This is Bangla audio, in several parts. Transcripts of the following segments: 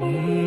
Mm-hmm.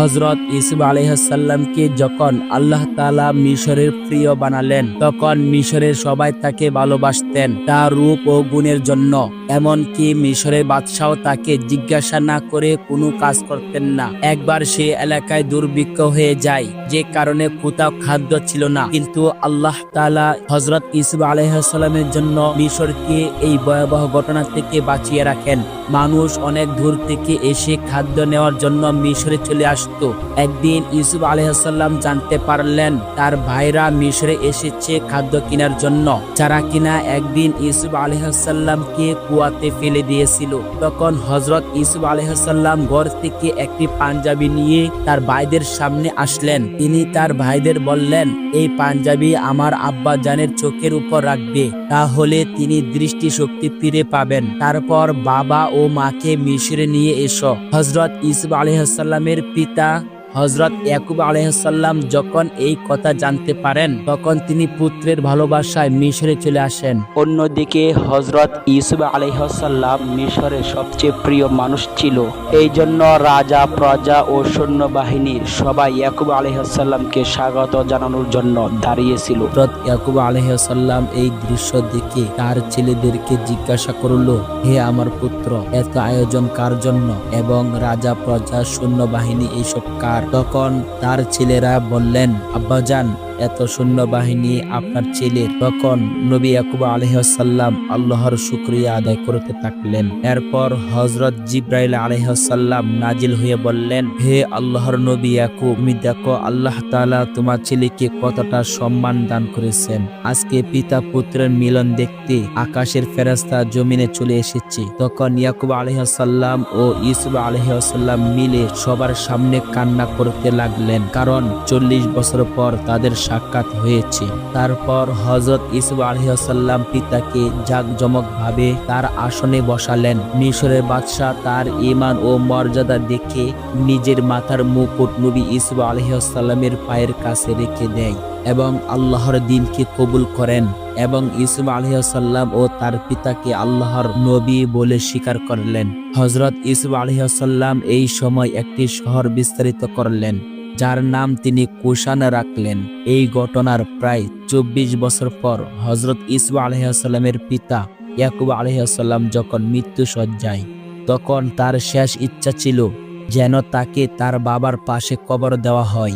হজরত ইসুফ আলহাসাল্লামকে যখন আল্লাহ তালা মিশরের প্রিয় বানালেন, তখন মিশরের সবাই তাকে ভালোবাসতেন তার রূপ ও গুণের জন্য। এমনকি মিশরের বাদশাহ তাকে জিজ্ঞাসা না করে কোনো কাজ করতেন না। একবার সে এলাকায় দুর্ভিক্ষ হয়ে যায়, যে কারণে কোথাও খাদ্য ছিল না। কিন্তু আল্লাহ তালা হজরত ইসুফ আলহামের জন্য মিশরকে এই ভয়াবহ ঘটনা থেকে বাঁচিয়ে রাখেন। মানুষ অনেক দূর থেকে এসে খাদ্য নেওয়ার জন্য মিশরে চলে আসতো একদিন ইউসুফ আলহাম জানতে পারলেন, তার ভাইরা মিশরে এসেছে খাদ্য কেনার জন্য। যারা কিনা একদিন ইউসুফ আলহাসাল্লামকে কুয়াতে ফেলে দিয়েছিল, তখন হজরত ইউসুফ আলহাসাল্লাম ঘর থেকে একটি পাঞ্জাবি নিয়ে তার ভাইদের সামনে আসলেন। তিনি তার ভাইদের বললেন, এই পাঞ্জাবি আমার আব্বা জানের চোখের উপর রাখবে, তাহলে তিনি দৃষ্টিশক্তি ফিরে পাবেন। তারপর বাবা ও মাকে মিশরে নিয়ে এসো। হজরত ইসুফ আলহাসাল্লামের পিতা 있다. হজরত ইয়াকুব আলহাসাল্লাম যখন এই কথা জানতে পারেন তখন তিনি পুত্রের ভালোবাসায় মিশরে চলে আসেন। অন্যদিকে হজরত ইসুফ আলহাসাল্লাম মিশরের সবচেয়ে প্রিয় মানুষ ছিল। এই জন্য রাজা প্রজা ও সৈন্যবাহিনীর সবাই ইয়াকুব আলহাসাল্লামকে স্বাগত জানানোর জন্য দাঁড়িয়েছিল। হজরত ইয়াকুব আলহাসাল্লাম এই দৃশ্য দেখে তার ছেলেদেরকে জিজ্ঞাসা করল হে আমার পুত্র এত আয়োজন কার জন্য? এবং রাজা প্রজা সৈন্যবাহিনী এইসব কার তখন তার ছেলেরা বললেন আব্বাজান এত সৈন্যবাহিনী আপনার ছেলের তখন নবী ইয়াকুব আলহাসাল্লাম আল্লাহর শুক্রিয়া আদায় করতে থাকলেন। এরপর হজরত জিব্রাইল আলহাসাল্লাম নাজিল হয়ে বললেন, হে আল্লাহর নবী ইয়াকুব, তুমি দেখো, আল্লাহ তাআলা তোমার ছেলেকে কতটা সম্মান দান করেছেন। আজকে পিতা পুত্রের মিলন দেখতে আকাশের ফেরাস্তা জমিনে চলে এসেছে। তখন ইয়াকুব আলহাসাল্লাম ও ইসুফ আলহাসাল্লাম মিলে সবার সামনে কান্না করতে লাগলেন। কারণ চল্লিশ বছর পর তাদের সাক্ষাৎ হয়েছে। তারপর হজরত ইসুফ আলহাসাল্লাম পিতাকে জাকজমক ভাবে তার আসনে বসালেন। মিশরের বাদশাহ তার ইমান ও মর্যাদা দেখে নিজের মাথার মুকুট নবী ইসুফ আলহাসাল্লামের পায়ের কাছে রেখে দেয় এবং আল্লাহর দিনকে কবুল করেন এবং ইসুফ আলহাসাল্লাম ও তার পিতাকে আল্লাহর নবী বলে স্বীকার করলেন। হজরত ইসুফ আলহাসাল্লাম এই সময় একটি শহর বিস্তারিত করলেন। যার নাম তিনি কুষাণ রাখলেন। এই ঘটনার প্রায় চব্বিশ বছর পর হজরত ইসু আলহামের পিতা ইয়াকুব আলহাম যখন মৃত্যু সজ্জায় তখন তার শেষ ইচ্ছা ছিল যেন তাকে তার বাবার পাশে কবর দেওয়া হয়।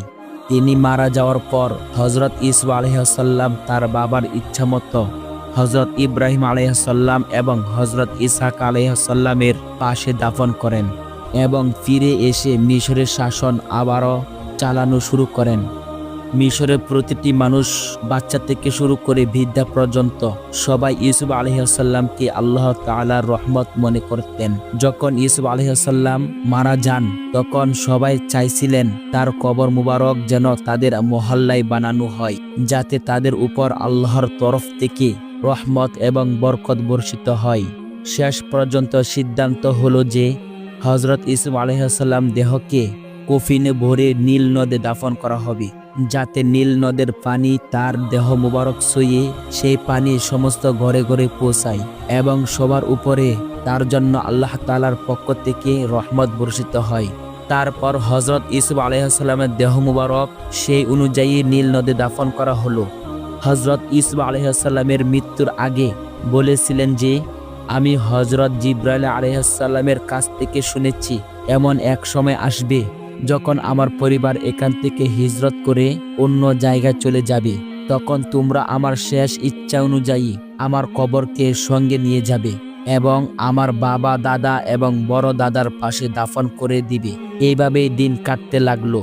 তিনি মারা যাওয়ার পর হজরত ইসু আলহাম তার বাবার ইচ্ছা মতো হজরত ইব্রাহিম আলহাম এবং হজরত ইসাক আলহামের পাশে দাফন করেন এবং ফিরে এসে মিশরের শাসন আবারও চালানো শুরু করেন। মিশরের প্রতিটি মানুষ বাচ্চা থেকে শুরু করে বৃদ্ধা পর্যন্ত সবাই ইউসুফ আলহাসাল্লামকে আল্লাহ তালার রহমত মনে করতেন। যখন ইউসুফ আলহাসাল্লাম মারা যান, তখন সবাই চাইছিলেন তার কবর মুবারক যেন তাদের মহল্লায় বানানো হয়, যাতে তাদের উপর আল্লাহর তরফ থেকে রহমত এবং বরকত বর্ষিত হয়। শেষ পর্যন্ত সিদ্ধান্ত হলো যে হজরত ইসুফ আলহাসাল্লাম দেহকে কফিনে ভরে নীল নদে দাফন করা হবে, যাতে নীল নদের পানি তার দেহ মুবারক সইয়ে সেই পানি সমস্ত ঘরে ঘরে পৌঁছায় এবং সবার উপরে তার জন্য আল্লাহ তালার পক্ষ থেকে রহমত বর্ষিত হয়। তারপর হজরত ইসুফ আলহামের দেহ মুবারক সেই অনুযায়ী নীল নদে দাফন করা হলো। হজরত ইসুফ আলহামের মৃত্যুর আগে বলেছিলেন যে, আমি হজরত জিব্রাইল আলহামের কাছ থেকে শুনেছি, এমন এক সময় আসবে যখন আমার পরিবার এখান থেকে হিজরত করে অন্য জায়গায় চলে যাবে, তখন তোমরা আমার শেষ ইচ্ছা অনুযায়ী আমার কবরকে সঙ্গে নিয়ে যাবে এবং আমার বাবা, দাদা এবং বড় দাদার পাশে দাফন করে দিবে। এইভাবেই দিন কাটতে লাগল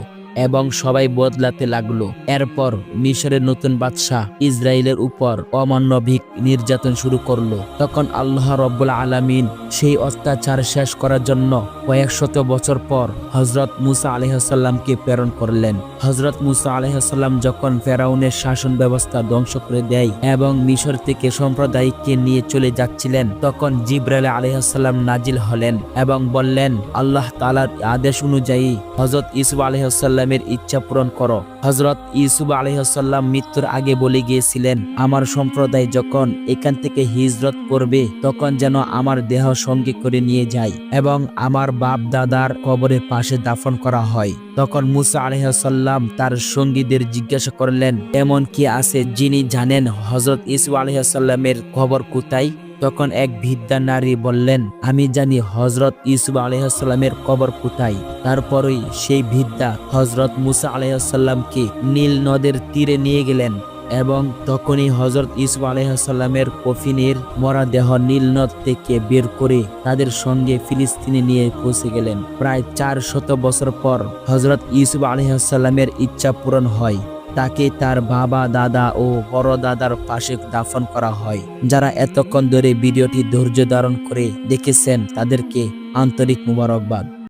এবং সবাই বদলাতে লাগল। এরপর মিশরের নতুন বাদশাহ ইসরায়েলের উপর অমানবিক নির্যাতন শুরু করল। তখন আল্লাহ রব্বুল আলামিন সেই অত্যাচার শেষ করার জন্য কয়েক শত বছর পর হজরত মুসা আলহাসাল্লামকে প্রেরণ করলেন। হজরত মুসা আলহাসাল্লাম যখন ফেরাউনের শাসন ব্যবস্থা ধ্বংস করে দেয় এবং মিশর থেকে সম্প্রদায়কে নিয়ে চলে যাচ্ছিলেন, তখন জিব্রাইল আলহাসাল্লাম নাজিল হলেন এবং বললেন, আল্লাহ তালার আদেশ অনুযায়ী হজরত ইসুফ আলহাসাল্লামের ইচ্ছা পূরণ করো। হজরত ইসুফ আলহাসাল্লাম মৃত্যুর আগে বলে গিয়েছিলেন, আমার সম্প্রদায় যখন এখান থেকে হিজরত করবে, তখন যেন আমার দেহ সঙ্গে করে নিয়ে যায় এবং আমার বাপ দাদার কবরের পাশে দাফন করা হয়। তখন মুসা আলহাসাল্লাম তার সঙ্গীদের জিজ্ঞাসা করলেন, এমন কি আছে যিনি জানেন হজরত ইসু আলহাসাল্লামের কবর কোথায়? তখন এক ভিদ্যা নারী বললেন, আমি জানি হজরত ইসুফ আলহামের কবর কোথায়। তারপরই সেই ভিদ্যা হজরত মুসা আলহামকে নীল নদের তীরে নিয়ে গেলেন। এবং তখনই হজরত ইসুফ আলহামের কফিনের মরাদেহ নীল নদ থেকে বের করে তাদের সঙ্গে ফিলিস্তিনে নিয়ে পৌঁছে গেলেন। প্রায় চার শত বছর পর হজরত ইসুফ আলহামের ইচ্ছা পূরণ হয়। তাকে তার বাবা, দাদা ও বড় দাদার পাশে দাফন করা হয়। যারা এতক্ষণ ধরে ভিডিওটি ধৈর্য ধারণ করে দেখেছেন তাদেরকে আন্তরিক মুবারকবাদ।